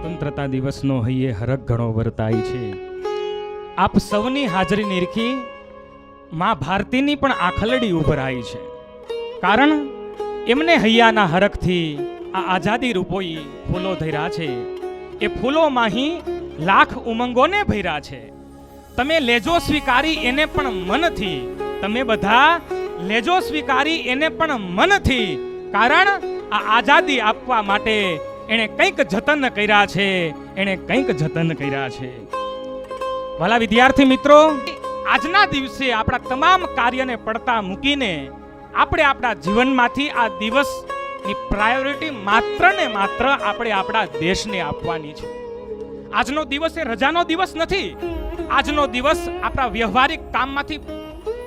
સ્વતંત્રતા દિવસનો હૈયે હરક ઘણો વર્તાય છે. આપ સૌની હાજરી નિરખી માં ભારતીની પણ આખલડી ઉભરાઈ છે. કારણ એમને હૈયાના હરખથી આ આઝાદી રૂપોઈ ફૂલો ધર્યા છે. એ ફૂલોમાંહી લાખ ઉમંગોને ભર્યા છે. તમે લેજો સ્વીકારી એને પણ મનથી. તમે બધા લેજો સ્વીકારી એને પણ મનથી. કારણ આ આઝાદી આપવા માટે એણે કંઈક જતન કર્યા છે, એણે કંઈક જતન કર્યા છે. ભલા વિદ્યાર્થી મિત્રો, આજના દિવસે આપણા તમામ કાર્યને પડતા મૂકીને આપણે આપણા જીવનમાંથી આ દિવસની પ્રાયોરિટી માત્ર ને માત્ર આપણે આપણા દેશને આપવાની છે. આજનો દિવસ એ રજાનો દિવસ નથી. આજનો દિવસ આપણા વ્યવહારિક કામમાંથી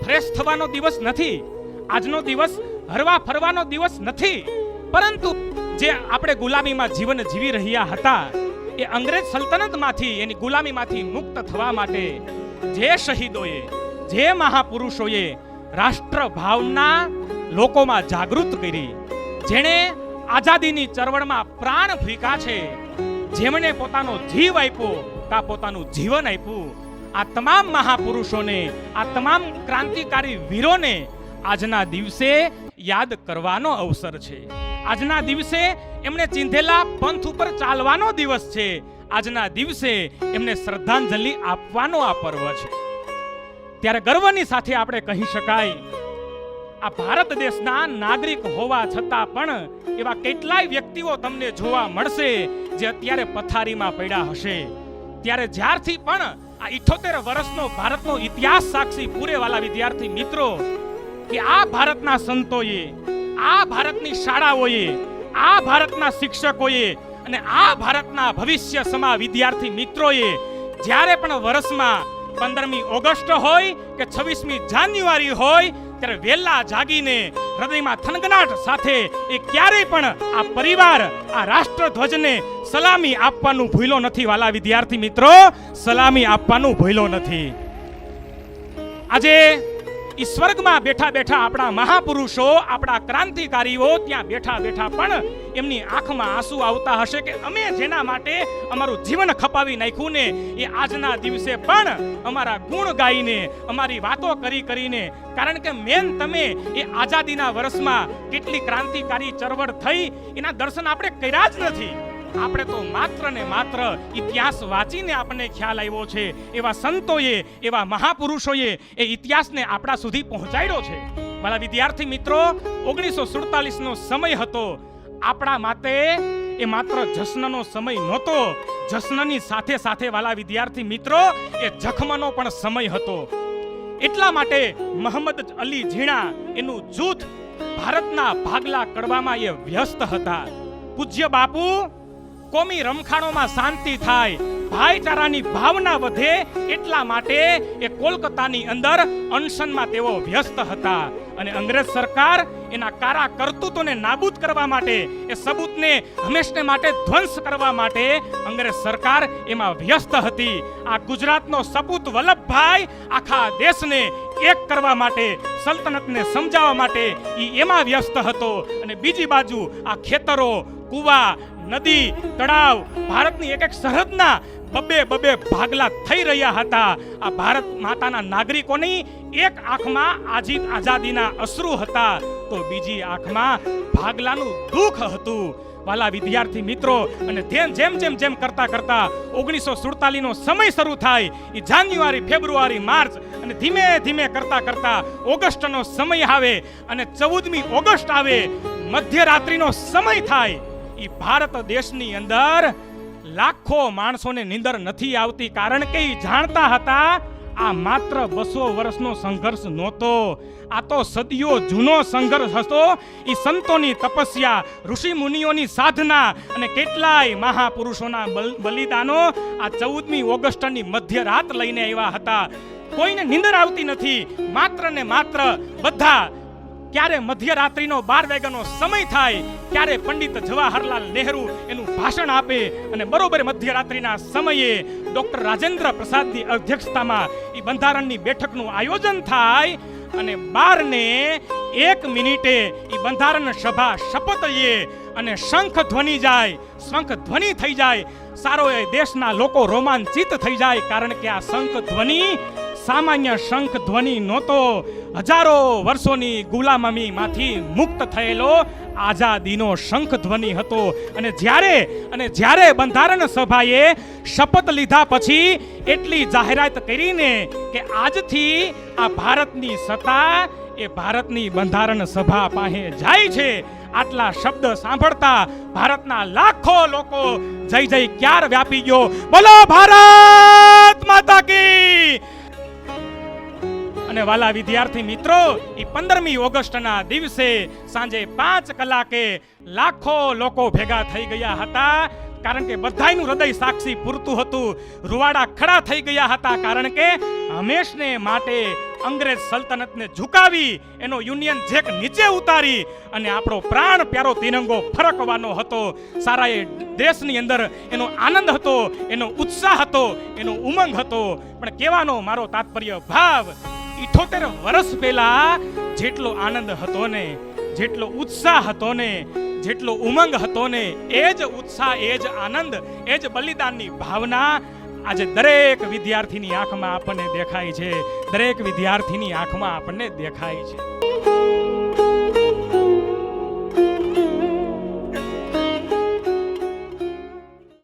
ફ્રેશ થવાનો દિવસ નથી. આજનો દિવસ હરવા ફરવાનો દિવસ નથી. પરંતુ જે આપણે ગુલામીમાં જીવન જીવી રહ્યા હતા, એ અંગ્રેજ સલ્તનતમાંથી, એની ગુલામીમાંથી મુક્ત થવા માટે જે શહીદોએ, જે મહાપુરુષોએ રાષ્ટ્ર ભાવના લોકોમાં જાગૃત કરી, જેણે આઝાદીની ચળવળમાં પ્રાણ ફ્રીકા છે, જેમણે પોતાનો જીવ આપ્યો કા પોતાનું જીવન આપ્યું, આ તમામ મહાપુરુષોને, આ તમામ ક્રાંતિકારી વીરોને આજના દિવસે યાદ કરવાનો અવસર છે. આજના દિવસે એમણે ચિંધેલા પંથ ઉપર ચાલવાનો દિવસ છે. આજના દિવસે એમને શ્રદ્ધાંજલિ આપવાનો આ પર્વ છે. ત્યારે ગર્વની સાથે આપણે કહી શકાય, આ ભારત દેશના નાગરિક હોવા છતાં પણ એવા કેટલાય વ્યક્તિઓ તમને જોવા મળશે જે અત્યારે પથારીમાં પડ્યા હશે. ત્યારે જ્યારથી પણ આ ઇઠોતેર વર્ષનો ભારતનો ઇતિહાસ સાક્ષી પૂરેવાલા વિદ્યાર્થી મિત્રો, કે આ ભારતના સંતોએ આ ભારતની શાળાઓએ, આ ભારતના શિક્ષકોએ અને આ ભારતના ભવિષ્ય સમા વિદ્યાર્થી મિત્રોએ જ્યારે પણ વર્ષમાં પંદરમી ઓગસ્ટ હોય કે છવ્વીસમી જાન્યુઆરી હોય, ત્યારે વહેલા જાગીને હૃદયમાં થનગનાટ સાથે એ ક્યારેય પણ આ પરિવાર, આ રાષ્ટ્રધ્વજને સલામી આપવાનું ભૂલો નથી. વાલા વિદ્યાર્થી મિત્રો, સલામી આપવાનું ભૂલો નથી. આજે ઈ સ્વર્ગમાં બેઠા બેઠા આપણા મહાપુરુષો, આપણા ક્રાંતિકારીઓ ત્યાં બેઠા બેઠા પણ એમની આંખમાં આંસુ આવતા હશે કે અમે જેના માટે અમારું જીવન ખપાવી નાખ્યું ને, એ આજના દિવસે પણ અમારા ગુણ ગાઈને, અમારી વાતો કરી કરીને, કારણ કે મેન તમે એ આઝાદીના વર્ષમાં કેટલી ક્રાંતિકારી ચળવળ થઈ, એના દર્શન આપણે કર્યા જ નથી. આપણે તો માત્ર ને માત્ર ઇતિહાસ વાંચીને આપણને ખ્યાલ આવ્યો છે. એવા સંતોએ, એવા મહાપુરુષોએ એ ઇતિહાસને આપણા સુધી પહોંચાડ્યો છે. મારા વિદ્યાર્થી મિત્રો, ઓગણીસો સુડતાલીસનો સમય હતો. આપણા માટે એ માત્ર જશ્નનો સમય નહોતો. જશ્નની સાથે સાથે વાલા વિદ્યાર્થી મિત્રો, એ જખમનો પણ સમય હતો. એટલા માટે મોહમ્મદ અલી ઝીણા એનું જૂથ ભારતના ભાગલા કડવામાં એ વ્યસ્ત હતા. પૂજ્ય બાપુ કોમી રમખાણોમાં શાંતિ થાય. ભાઈચારાની ભાવના વધે એટલા માટે એ કોલકાતાની અંદર અનશનમાં તેઓ વ્યસ્ત હતા. અને અંગ્રેજ સરકાર એના કારા કરતૂતોને નાબૂદ કરવા માટે, એ સબૂતને હંમેશને માટે ધ્વંસ કરવા માટે અંગ્રેજ સરકાર એમાં વ્યસ્ત હતી. આ ગુજરાતનો સપૂત વલ્લભભાઈ આખા દેશને એક કરવા માટે, સલ્તનતને સમજાવવા માટે એ એમાં વ્યસ્ત હતો. અને બીજી બાજુ આ ખેતરો કુવા, નદી, તળાવ ભારતની એક એક સરહદના બબે બબે ભાગલા થઈ રહ્યા હતા. આ ભારત માતાના નાગરિકોની એક આંખમાં આજી આઝાદીના અશ્રુ હતા. તો બીજી આંખમાં ભાગલાનું દુઃખ હતું. વાલા વિદ્યાર્થી મિત્રો, અને જેમ જેમ જેમ જેમ કરતા કરતા ઓગણીસો સુડતાલીસનો સમય શરૂ થાય એ જાન્યુઆરી, ફેબ્રુઆરી, માર્ચ અને ધીમે ધીમે કરતા કરતા ઓગસ્ટનો સમય આવે અને ચૌદમી ઓગસ્ટ આવે. મધ્યરાત્રિનો સમય થાય. એ ભારત દેશની અંદર લાખો માણસોને નીંદર નથી આવતી, કારણ કે એ જાણતા હતા આ માત્ર બસો વર્ષનો સંઘર્ષ નહોતો. આ તો સદીઓ જૂનો સંઘર્ષ હતો. એ સંતોની તપસ્યા ઋષિ મુનિઓની સાધના અને કેટલાય મહાપુરુષોના બલિદાનો આ ચૌદમી ઓગસ્ટની મધ્યરાત લઈને આવ્યા હતા. કોઈને નીંદર આવતી નથી. માત્ર ને માત્ર બધા ક્યારે મધ્યરાત્રિનો બાર વાગ્યાનો સમય થાય ત્યારે પંડિત જવાહરલાલ નહેરુ એનું ભાષણ આપે અને બરોબર મધ્યરાત્રિના સમયે ડોક્ટર રાજેન્દ્ર પ્રસાદની અધ્યક્ષતામાં એ બંધારણની બેઠકનું આયોજન થાય અને બારને એક મિનિટે એ બંધારણ સભા શપથ લઈએ અને શંખ ધ્વનિ જાય, શંખ ધ્વનિ થઈ જાય. સારો એ દેશના લોકો રોમાંચિત થઈ જાય કારણ કે આ શંખ ધ્વનિ સામાન્ય શંખ ધ્વનિ નહોતો. હજારો વર્ષોની ગુલામીમાંથી મુક્ત થયેલો આઝાદીનો શંખ ધ્વનિ હતો. અને જ્યારે અને જ્યારે બંધારણ સભાએ શપથ લીધા પછી એટલી જાહેરાત કરીને કે આજથી આ ભારતની સત્તા એ ભારતની બંધારણ સભા પાસે જાય છે. આટલા શબ્દ સાંભળતા ભારતના લાખો લોકો જય જય ક્યાર વ્યાપી ગયો. બોલો ભારત માતા કી! અને વાલા વિદ્યાર્થી મિત્રો એ પંદરમી ઓગસ્ટના દિવસે સાંજે પાંચ કલાકે લાખો લોકો ભેગા થઈ ગયા હતા. કારણ કે બધાયનું હૃદય સાક્ષી પૂરતું હતું. રૂવાડા ખડા થઈ ગયા હતા કારણ કે હંમેશને માટે અંગ્રેજ સલ્તનતને ઝુકાવી એનો યુનિયન જેક નીચે ઉતારી અને આપણો પ્રાણ પ્યારો તિરંગો ફરકવાનો હતો. સારા એ દેશની અંદર એનો આનંદ હતો, એનો ઉત્સાહ હતો, એનો ઉમંગ હતો. પણ કહેવાનો મારો તાત્પર્ય ભાવ ઇઠોતેર વર્ષ પહેલા જેટલો આનંદ હતો ને, જેટલો ઉત્સાહ હતો ને, જેટલો ઉમંગ હતો ને, એ જ ઉત્સાહ, એ જ આનંદ, એ જ બલિદાનની ભાવના આજે દરેક વિદ્યાર્થીની આંખમાં આપણને દેખાય છે. દરેક વિદ્યાર્થીની આંખમાં આપણને દેખાય છે.